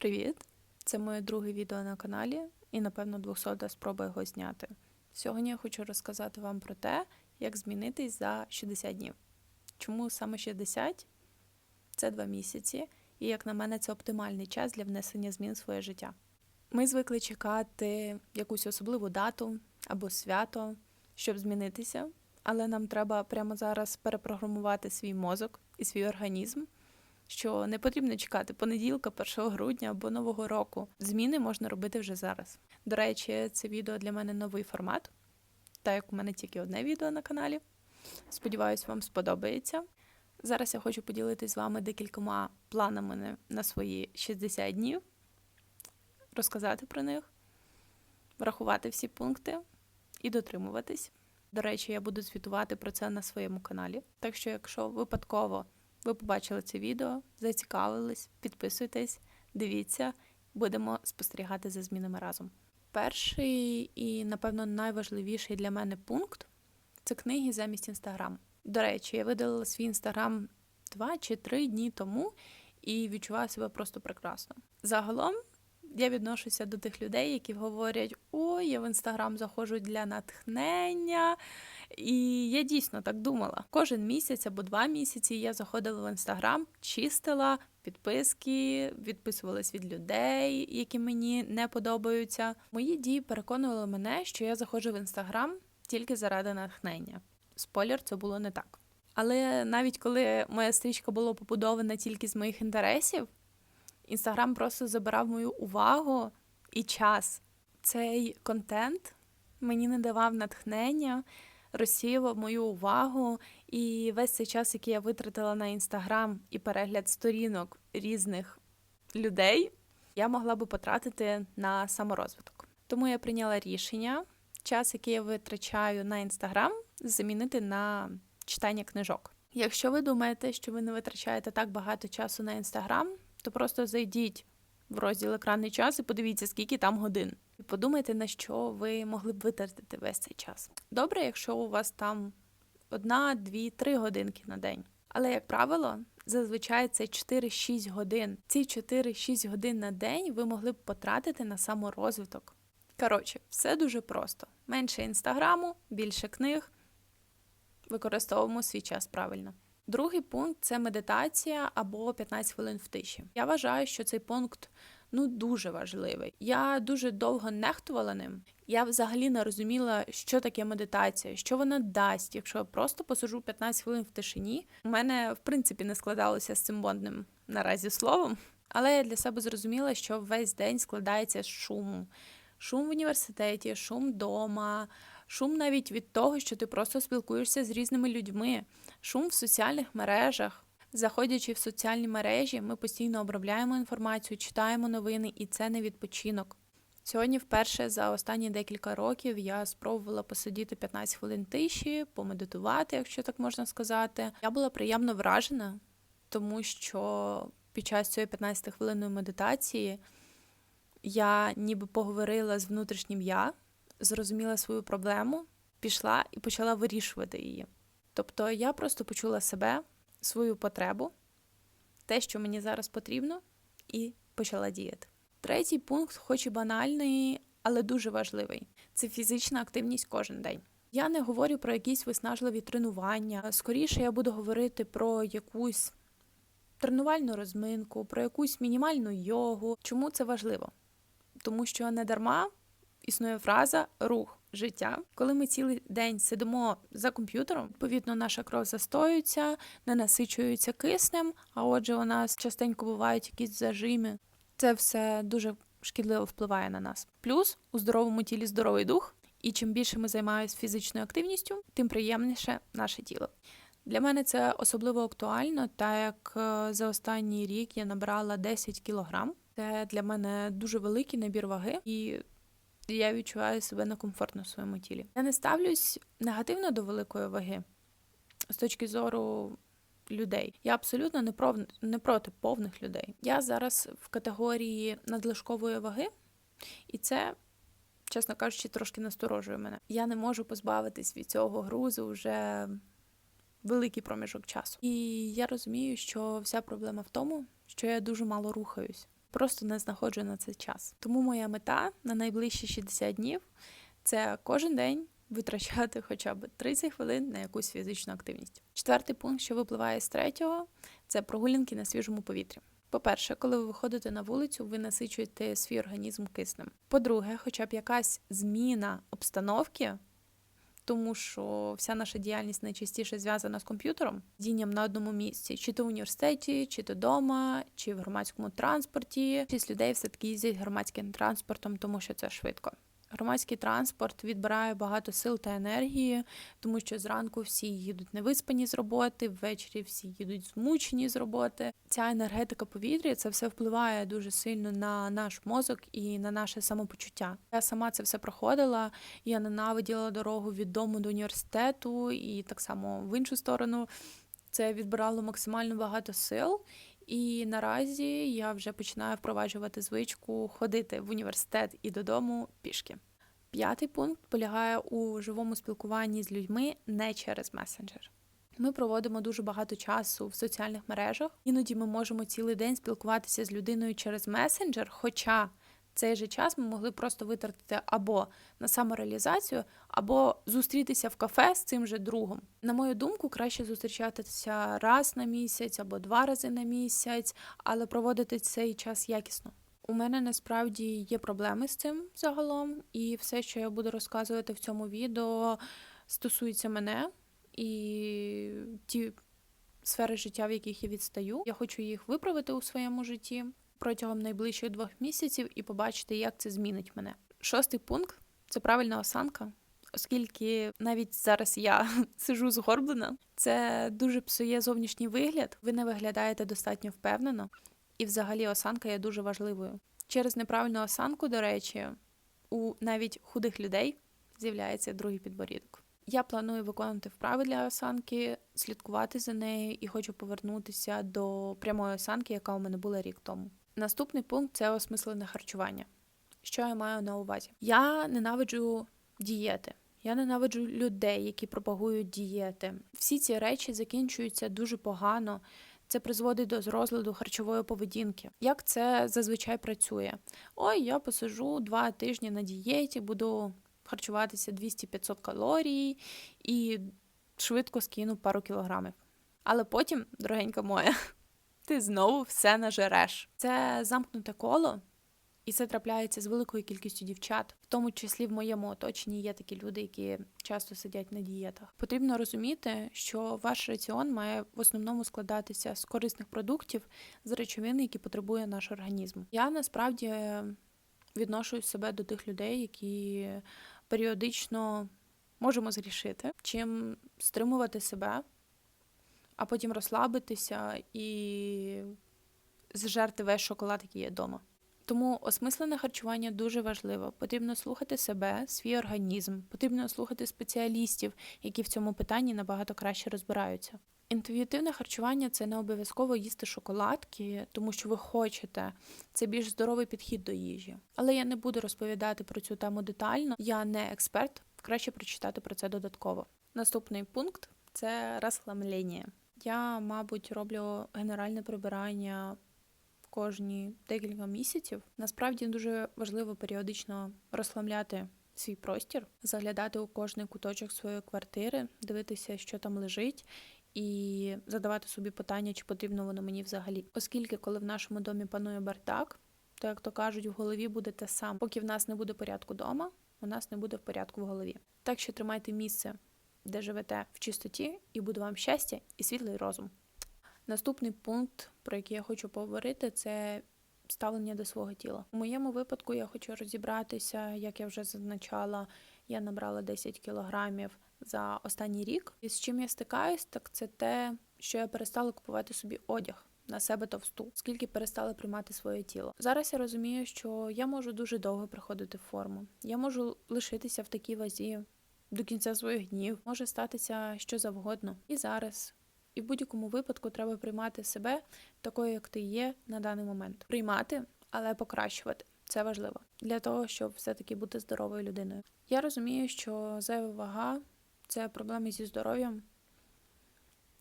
Привіт! Це моє друге відео на каналі і, напевно, 200 спроба його зняти. Сьогодні я хочу розказати вам про те, як змінитись за 60 днів. Чому саме 60? Це два місяці, і, як на мене, це оптимальний час для внесення змін в своє життя. Ми звикли чекати якусь особливу дату або свято, щоб змінитися, але нам треба прямо зараз перепрограмувати свій мозок і свій організм що не потрібно чекати понеділка, 1 грудня або нового року. Зміни можна робити вже зараз. До речі, це відео для мене новий формат, так як у мене тільки одне відео на каналі. Сподіваюсь, вам сподобається. Зараз я хочу поділитися з вами декількома планами на свої 60 днів, розказати про них, врахувати всі пункти і дотримуватись. До речі, я буду звітувати про це на своєму каналі. Так що, якщо випадково ви побачили це відео, зацікавились, підписуйтесь, дивіться, будемо спостерігати за змінами разом. Перший і, напевно, найважливіший для мене пункт це книги замість інстаграм. До речі, я видалила свій інстаграм два чи три дні тому і відчуваю себе просто прекрасно. Загалом я відношуся до тих людей, які говорять: ой, я в інстаграм заходжу для натхнення. І я дійсно так думала. Кожен місяць або два місяці я заходила в інстаграм, чистила підписки, відписувалась від людей, які мені не подобаються. Мої дії переконували мене, що я заходжу в інстаграм тільки заради натхнення. Спойлер, це було не так. Але навіть коли моя стрічка була побудована тільки з моїх інтересів, інстаграм просто забирав мою увагу і час. Цей контент мені не давав натхнення розсіював мою увагу, і весь цей час, який я витратила на інстаграм і перегляд сторінок різних людей, я могла би потратити на саморозвиток. Тому я прийняла рішення час, який я витрачаю на інстаграм, замінити на читання книжок. Якщо ви думаєте, що ви не витрачаєте так багато часу на інстаграм, то просто зайдіть в розділ екранний час і подивіться, скільки там годин. І подумайте, на що ви могли б витратити весь цей час. Добре, якщо у вас там одна, дві, три годинки на день. Але, як правило, зазвичай це 4-6 годин. Ці 4-6 годин на день ви могли б потратити на саморозвиток. Коротше, все дуже просто: менше інстаграму, більше книг. Використовуємо свій час правильно. Другий пункт це медитація або 15 хвилин в тиші. Я вважаю, що цей пункт ну дуже важливий. Я дуже довго нехтувала ним. Я взагалі не розуміла, що таке медитація, що вона дасть, якщо я просто посижу 15 хвилин в тишині. У мене в принципі не складалося з цим модним наразі словом, але я для себе зрозуміла, що весь день складається з шуму. Шум в університеті, шум вдома, шум навіть від того, що ти просто спілкуєшся з різними людьми, шум в соціальних мережах. Заходячи в соціальні мережі, ми постійно обробляємо інформацію, читаємо новини, і це не відпочинок. Сьогодні, вперше за останні декілька років, я спробувала посидіти 15 хвилин тиші, помедитувати, якщо так можна сказати. Я була приємно вражена, тому що під час цієї 15 хвилинної медитації я ніби поговорила з внутрішнім я, зрозуміла свою проблему, пішла і почала вирішувати її. Тобто я просто почула себе свою потребу, те, що мені зараз потрібно, і почала діяти. Третій пункт, хоч і банальний, але дуже важливий це фізична активність кожен день. Я не говорю про якісь виснажливі тренування. Скоріше я буду говорити про якусь тренувальну розминку, про якусь мінімальну йогу. Чому це важливо? Тому що не дарма існує фраза рух життя. Коли ми цілий день сидимо за комп'ютером, відповідно, наша кров застоюється, не насичується киснем, а отже, у нас частенько бувають якісь зажими. Це все дуже шкідливо впливає на нас. Плюс у здоровому тілі здоровий дух, і чим більше ми займаємось фізичною активністю, тим приємніше наше тіло. Для мене це особливо актуально, так як е, за останній рік я набрала 10 кілограм. Це для мене дуже великий набір ваги, і я відчуваю себе некомфортно в своєму тілі. Я не ставлюсь негативно до великої ваги з точки зору людей. Я абсолютно не, пров... не проти повних людей. Я зараз в категорії надлишкової ваги, і це, чесно кажучи, трошки насторожує мене. Я не можу позбавитись від цього грузу вже великий проміжок часу. І я розумію, що вся проблема в тому, що я дуже мало рухаюсь. Просто не знаходжу на це час. Тому моя мета на найближчі 60 днів це кожен день витрачати хоча б 30 хвилин на якусь фізичну активність. Четвертий пункт, що випливає з третього, це прогулянки на свіжому повітрі. По-перше, коли ви виходите на вулицю, ви насичуєте свій організм киснем. По-друге, хоча б якась зміна обстановки, тому що вся наша діяльність найчастіше зв'язана з комп'ютером, дінням на одному місці, чи то в університеті, чи то вдома, чи в громадському транспорті. Шість людей все таки їздять громадським транспортом, тому що це швидко. Громадський транспорт відбирає багато сил та енергії, тому що зранку всі їдуть невиспані з роботи, ввечері всі їдуть змучені з роботи. Ця енергетика повітря це все впливає дуже сильно на наш мозок і на наше самопочуття. Я сама це все проходила. Я ненавиділа дорогу від дому до університету, і так само в іншу сторону це відбирало максимально багато сил. І наразі я вже починаю впроваджувати звичку ходити в університет і додому пішки. П'ятий пункт полягає у живому спілкуванні з людьми не через месенджер. Ми проводимо дуже багато часу в соціальних мережах. Іноді ми можемо цілий день спілкуватися з людиною через месенджер, хоча цей же час ми могли просто витратити або на самореалізацію, або зустрітися в кафе з цим же другом. На мою думку, краще зустрічатися раз на місяць або два рази на місяць, але проводити цей час якісно. У мене насправді є проблеми з цим загалом, і все, що я буду розказувати в цьому відео, стосується мене і ті сфери життя, в яких я відстаю. Я хочу їх виправити у своєму житті протягом найближчих двох місяців і побачити, як це змінить мене. Шостий пункт це правильна осанка. Оскільки навіть зараз я сижу згорблена, це дуже псує зовнішній вигляд. Ви не виглядаєте достатньо впевнено, і взагалі осанка є дуже важливою. Через неправильну осанку, до речі, у навіть худих людей з'являється другий підборідок. Я планую виконувати вправи для осанки, слідкувати за нею і хочу повернутися до прямої осанки, яка у мене була рік тому. Наступний пункт це осмислене харчування. Що я маю на увазі? Я ненавиджу дієти. Я ненавиджу людей, які пропагують дієти. Всі ці речі закінчуються дуже погано. Це призводить до розладу харчової поведінки. Як це зазвичай працює? Ой, я посижу два тижні на дієті, буду харчуватися 200-500 калорій і швидко скину пару кілограмів. Але потім, дорогенька моя, ти знову все нажереш. Це замкнуте коло, і це трапляється з великою кількістю дівчат, в тому числі в моєму оточенні є такі люди, які часто сидять на дієтах. Потрібно розуміти, що ваш раціон має в основному складатися з корисних продуктів, з речовин, які потребує наш організм. Я насправді відношусь себе до тих людей, які періодично можемо зрішити, чим стримувати себе а потім розслабитися і зжерти весь шоколад, який є вдома. Тому осмислене харчування дуже важливо. Потрібно слухати себе, свій організм, потрібно слухати спеціалістів, які в цьому питанні набагато краще розбираються. Інтуїтивне харчування це не обов'язково їсти шоколадки, тому що ви хочете. Це більш здоровий підхід до їжі. Але я не буду розповідати про цю тему детально. Я не експерт, краще прочитати про це додатково. Наступний пункт це розхламлення. Я, мабуть, роблю генеральне прибирання кожні декілька місяців. Насправді дуже важливо періодично розхламляти свій простір, заглядати у кожний куточок своєї квартири, дивитися, що там лежить, і задавати собі питання, чи потрібно воно мені взагалі. Оскільки, коли в нашому домі панує бардак, то як то кажуть, в голові буде те саме. Поки в нас не буде порядку вдома, у нас не буде в порядку в голові. Так що тримайте місце де живете в чистоті, і буде вам щастя і світлий розум. Наступний пункт, про який я хочу поговорити, це ставлення до свого тіла. У моєму випадку я хочу розібратися, як я вже зазначала, я набрала 10 кілограмів за останній рік. І з чим я стикаюсь, так це те, що я перестала купувати собі одяг. На себе товсту, скільки перестала приймати своє тіло. Зараз я розумію, що я можу дуже довго приходити в форму. Я можу лишитися в такій вазі до кінця своїх днів, може статися що завгодно. І зараз, і в будь-якому випадку треба приймати себе такою, як ти є на даний момент. Приймати, але покращувати. Це важливо для того, щоб все-таки бути здоровою людиною. Я розумію, що зайва вага це проблеми зі здоров'ям,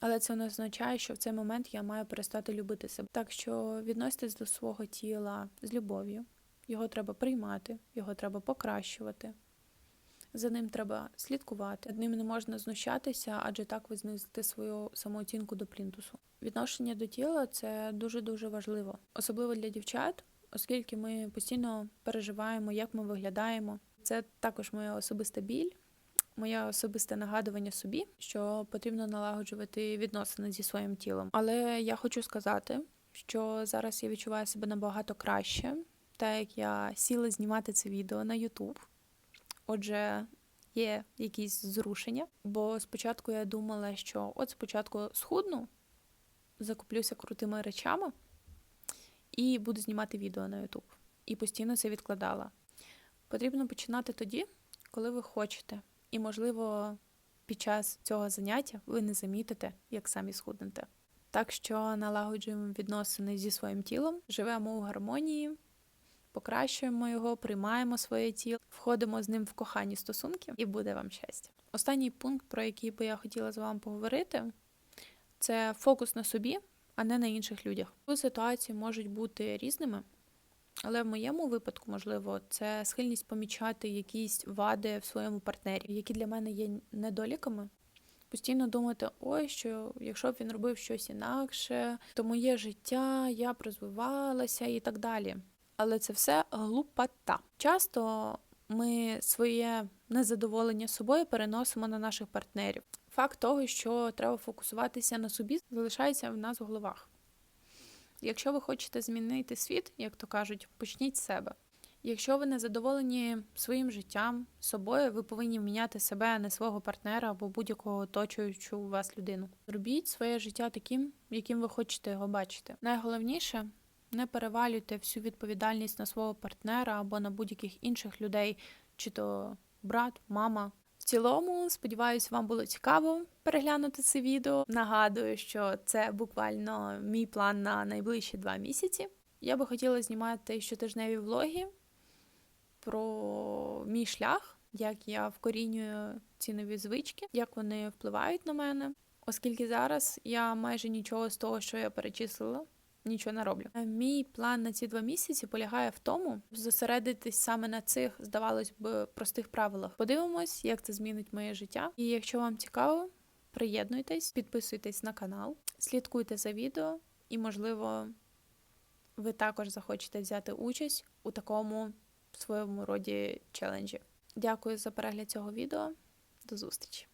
Але це не означає, що в цей момент я маю перестати любити себе. Так що відноситесь до свого тіла з любов'ю. Його треба приймати, його треба покращувати. За ним треба слідкувати. Над ним не можна знущатися, адже так ви знизите свою самооцінку до плінтусу. Відношення до тіла це дуже дуже важливо, особливо для дівчат, оскільки ми постійно переживаємо, як ми виглядаємо. Це також моя особиста біль, моє особисте нагадування собі, що потрібно налагоджувати відносини зі своїм тілом. Але я хочу сказати, що зараз я відчуваю себе набагато краще, так як я сіла знімати це відео на YouTube. Отже, є якісь зрушення. Бо спочатку я думала, що от спочатку схудну, закуплюся крутими речами і буду знімати відео на YouTube. І постійно це відкладала. Потрібно починати тоді, коли ви хочете. І, можливо, під час цього заняття ви не замітите, як самі схуднете. Так що налагоджуємо відносини зі своїм тілом, живемо у гармонії, покращуємо його, приймаємо своє тіло, входимо з ним в кохані стосунки, і буде вам щастя. Останній пункт, про який би я хотіла з вами поговорити, це фокус на собі, а не на інших людях. Ситуації можуть бути різними. Але в моєму випадку, можливо, це схильність помічати якісь вади в своєму партнері, які для мене є недоліками. Постійно думати, ой, що якщо б він робив щось інакше, то моє життя, я б розвивалася і так далі. Але це все глупота. Часто ми своє незадоволення собою переносимо на наших партнерів. Факт того, що треба фокусуватися на собі, залишається в нас в головах. Якщо ви хочете змінити світ, як то кажуть, почніть з себе. Якщо ви не задоволені своїм життям, собою, ви повинні міняти себе, а не свого партнера або будь-якого оточуючого вас людину. Робіть своє життя таким, яким ви хочете його бачити. Найголовніше не перевалюйте всю відповідальність на свого партнера або на будь-яких інших людей, чи то брат, мама. В цілому, сподіваюся, вам було цікаво переглянути це відео. Нагадую, що це буквально мій план на найближчі два місяці. Я би хотіла знімати щотижневі влоги про мій шлях, як я вкорінюю ці нові звички, як вони впливають на мене. Оскільки зараз я майже нічого з того, що я перечислила, нічого не роблю. Мій план на ці два місяці полягає в тому, зосередитись саме на цих, здавалось би, простих правилах. Подивимось, як це змінить моє життя. І якщо вам цікаво, приєднуйтесь, підписуйтесь на канал, слідкуйте за відео, і, можливо, ви також захочете взяти участь у такому своєму роді челенджі. Дякую за перегляд цього відео. До зустрічі!